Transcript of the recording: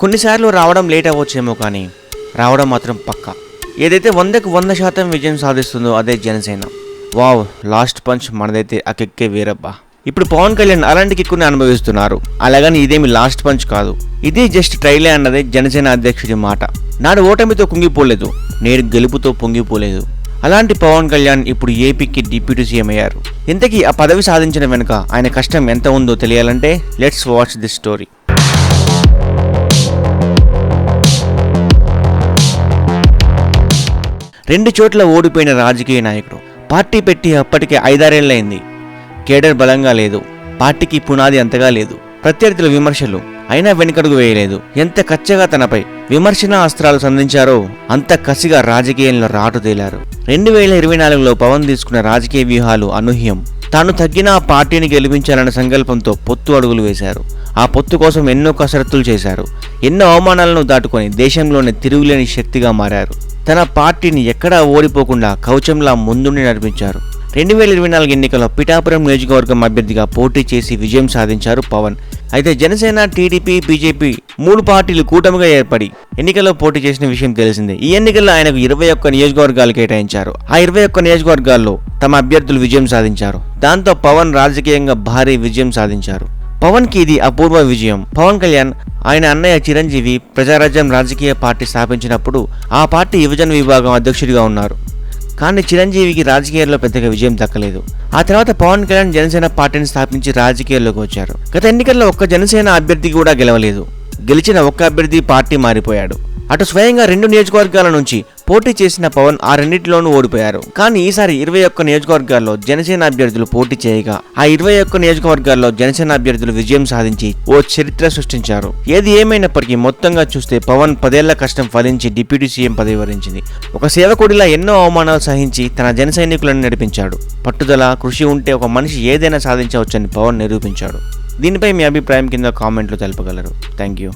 కొన్నిసార్లు రావడం లేట్ అవ్వచ్చేమో కానీ రావడం మాత్రం పక్కా. ఏదైతే వందకు వంద శాతం విజయం సాధిస్తుందో అదే జనసేన. వావ్ లాస్ట్ పంచ్ మనదైతే అకెక్కే వేరబ్బా. ఇప్పుడు పవన్ కళ్యాణ్ అలాంటి కిక్కుని అనుభవిస్తున్నారు. అలాగని ఇదేమి లాస్ట్ పంచ్ కాదు. ఇది జస్ట్ ట్రైలే అన్నదే జనసేన అధ్యక్షుడి మాట. నాడు ఓటమితో కుంగిపోలేదు. నేడు గెలుపుతో పొంగిపోలేదు. అలాంటి పవన్ కళ్యాణ్ ఇప్పుడు ఏపీకి డిప్యూటీ సీఎం అయ్యారు. ఇంతకీ ఆ పదవి సాధించిన వెనుక ఆయన కష్టం ఎంత ఉందో తెలియాలంటే లెట్స్ వాచ్ దిస్ స్టోరీ రెండు చోట్ల ఓడిపోయిన రాజకీయ నాయకుడు. పార్టీ పెట్టి అప్పటికే ఐదారేళ్ళైంది. కేడర్ బలంగా లేదు. పార్టీకి పునాది అంతగా లేదు. ప్రత్యర్థుల విమర్శలు అయినా వెనుకడుగు వేయలేదు. ఎంత కచ్చగా తనపై విమర్శన అస్త్రాలు సంధించారో అంత కసిగా రాజకీయంలో రాటు తేలారు. రెండు వేల ఇరవై నాలుగులో పవన్ తీసుకున్న రాజకీయ వ్యూహాలు అనూహ్యం. తాను తగ్గిన ఆ పార్టీని గెలిపించాలన్న సంకల్పంతో పొత్తు అడుగులు వేశారు. ఆ పొత్తు కోసం ఎన్నో కసరత్తులు చేశారు. ఎన్నో అవమానాలను దాటుకొని దేశంలోనే తిరుగులేని శక్తిగా మారారు. తన పార్టీని ఎక్కడా ఓడిపోకుండా కవచంలా ముందుండి నడిపించారు. రెండు వేల ఇరవై నాలుగు ఎన్నికల్లో పిఠాపురం నియోజకవర్గం అభ్యర్థిగా పోటీ చేసి విజయం సాధించారు పవన్. అయితే జనసేన టీడీపీ బీజేపీ మూడు పార్టీలు కూటమిగా ఏర్పడి ఎన్నికల్లో పోటీ చేసిన విషయం తెలిసిందే. ఈ ఎన్నికల్లో ఆయనకు ఇరవై ఒక్క నియోజకవర్గాలు కేటాయించారు. ఆ ఇరవై ఒక్క నియోజకవర్గాల్లో తమ అభ్యర్థులు విజయం సాధించారు. దాంతో పవన్ రాజకీయంగా భారీ విజయం సాధించారు. పవన్కి ఇది అపూర్వ విజయం. పవన్ కళ్యాణ్ ఆయన అన్నయ్య చిరంజీవి ప్రజారాజ్యం రాజకీయ పార్టీ స్థాపించినప్పుడు ఆ పార్టీ యువజన విభాగం అధ్యక్షుడిగా ఉన్నారు. కానీ చిరంజీవికి రాజకీయాల్లో పెద్దగా విజయం దక్కలేదు. ఆ తర్వాత పవన్ కళ్యాణ్ జనసేన పార్టీని స్థాపించి రాజకీయాల్లోకి వచ్చారు. గత ఎన్నికల్లో ఒక్క జనసేన అభ్యర్థి కూడా గెలవలేదు. గెలిచిన ఒక్క అభ్యర్థి పార్టీ మారిపోయాడు. అటు స్వయంగా రెండు నియోజకవర్గాల నుంచి పోటీ చేసిన పవన్ ఆ రెండింటిలోనూ ఓడిపోయారు. కానీ ఈసారి ఇరవై ఒక్క నియోజకవర్గాల్లో జనసేన అభ్యర్థులు పోటీ చేయగా ఆ ఇరవై ఒక్క నియోజకవర్గాల్లో జనసేన అభ్యర్థులు విజయం సాధించి ఓ చరిత్ర సృష్టించారు. ఏది ఏమైనప్పటికీ మొత్తంగా చూస్తే పవన్ పదేళ్ళ కష్టం ఫలించి డిప్యూటీ సీఎం పదవి వరించింది. ఒక సేవకుడిలా ఎన్నో అవమానాలు సహించి తన జన సైనికులను నడిపించాడు. పట్టుదల కృషి ఉంటే ఒక మనిషి ఏదైనా సాధించవచ్చని పవన్ నిరూపించాడు. దీనిపై మీ అభిప్రాయం కింద కామెంట్లు తెలపగలరు. Thank you.